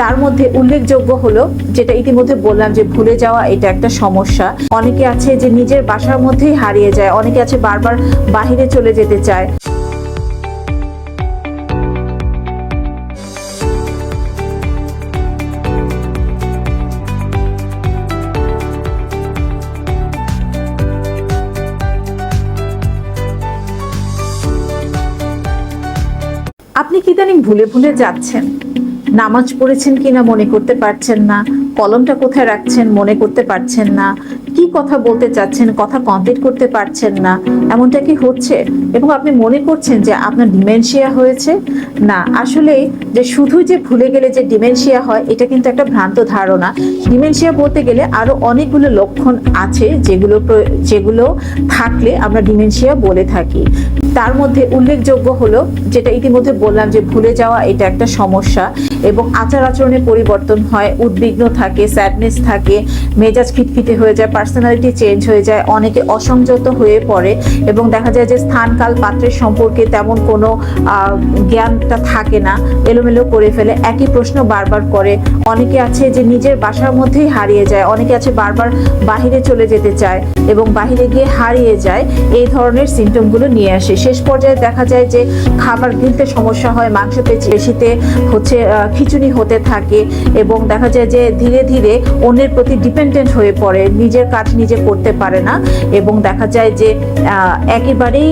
তার মধ্যে উল্লেখযোগ্য হলো, যেটা ইতিমধ্যে বললাম যে ভুলে যাওয়া এটা একটা সমস্যা। অনেকে আছে যে নিজের বাসার মধ্যেই হারিয়ে যায়, অনেকে আছে বারবার বাহিরে চলে যেতে চায়। আপনি কি ইদানিং ভুলে ভুলে যাচ্ছেন? নামাজ পড়েছেন কিনা মনে করতে পারছেন না, কলমটা কোথায় রাখছেন মনে করতে পারছেন না, কি কথা বলতে চাচ্ছেন, কথা কমপ্লিট করতে পারছেন না, এমনটা কি হচ্ছে? এবং আপনি মনে করছেন যে আপনার ডিমেনশিয়া হয়েছে? না, আসলে যে শুধু যে ভুলে গেলে যে ডিমেনশিয়া হয়, এটা কিন্তু একটা ভ্রান্ত ধারণা। ডিমেনশিয়া বলতে গেলে আরও অনেকগুলো লক্ষণ আছে যেগুলো যেগুলো থাকলে আমরা ডিমেনশিয়া বলে থাকি। তার মধ্যে উল্লেখযোগ্য হলো, যেটা ইতিমধ্যে বললাম যে ভুলে যাওয়া এটা একটা সমস্যা এবং আচার আচরণে পরিবর্তন হয়, উদ্বিগ্ন থাকে স্যাডনেস থাকে, মেজাজ খিটখিটে হয়ে যায় পার্সোনালিটি চেঞ্জ হয়ে যায়, অনেকে অসংযত হয়ে পড়ে এবং দেখা যায় যে স্থান, কাল, পাত্রের সম্পর্কে তেমন কোনো জ্ঞানটা থাকে না, এলোমেলো করে ফেলে, একই প্রশ্ন বারবার করে। অনেকে আছে যে নিজের বাসার মধ্যেই হারিয়ে যায়, অনেকে আছে বারবার বাহিরে চলে যেতে চায় এবং বাহিরে গিয়ে হারিয়ে যায়, এই ধরনের সিমটমগুলো নিয়ে আসে। শেষ পর্যায়ে দেখা যায় যে খাবার গিলতে সমস্যা হয়, মাংস পেশিতে হচ্ছে খিচুনি হতে থাকে এবং দেখা যায় যে ধীরে ধীরে অন্যের প্রতি ডিপেন্ডেন্ট হয়ে পড়ে, নিজের কাজ নিজে করতে পারে না এবং দেখা যায় যে একেবারেই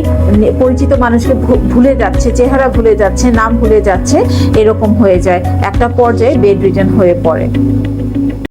পরিচিত মানুষকে ভুলে যাচ্ছে, চেহারা ভুলে যাচ্ছে, নাম ভুলে যাচ্ছে, এরকম হয়ে যায়। একটা পর্যায়ে বেড রিজন হয়ে পড়ে।